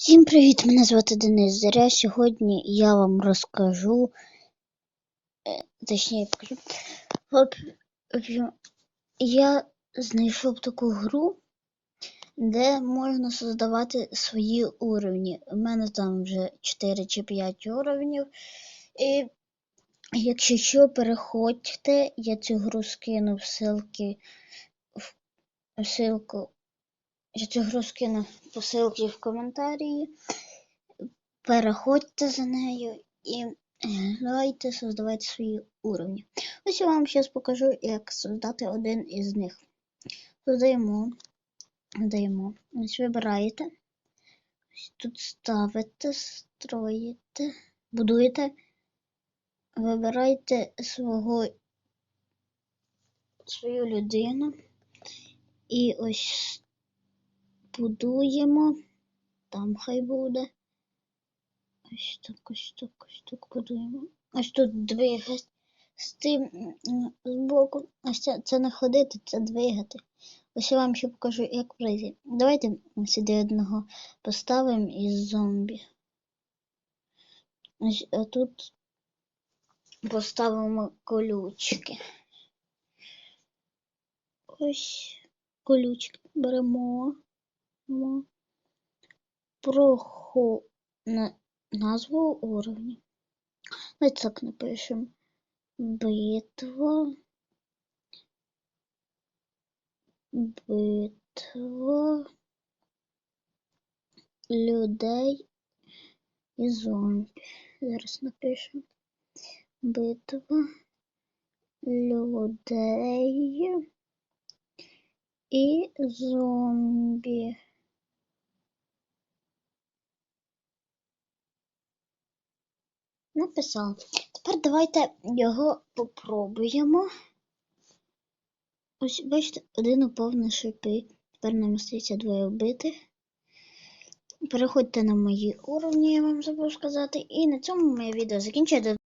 Всім привіт! Мене звати Денис Заря. Сьогодні я вам розкажу, е, точніше покажу. Я знайшов таку гру, де можна создавати свої уровні. У мене там вже 4 чи 5 уровнів. І якщо що, переходьте, я цю гру скину в ссылки, в ссылку. Я цю гру скину по ссылці в коментарі. Переходьте за нею і е, грайте, создавайте свої уровні. Ось я вам зараз покажу, як создати один із них. Додаємо, додаємо. Ось вибираєте. Ось тут ставите, строїте, будуєте. Вибирайте свого свою людину. І ось будуємо. Там хай буде. Ось так, ось так, ось так будуємо. Ось тут двигати з тим збоку. Ось це, це не ходити, це двигати. Ось я вам ще покажу, як пройти. Давайте сюди одного поставимо із зомбі. Ось а тут поставимо колючки. Ось колючки беремо. Проху на назву уровня. Давайте так напишемо. Битва. Битва людей і зомбі. Зараз напишемо. Битва людей і зомбі. Написав. Тепер давайте його попробуємо. Ось, бачите, один упав на шипи. Тепер нам остається двоє вбити. Переходьте на мої уровні, я вам забув сказати. І на цьому моє відео закінчується.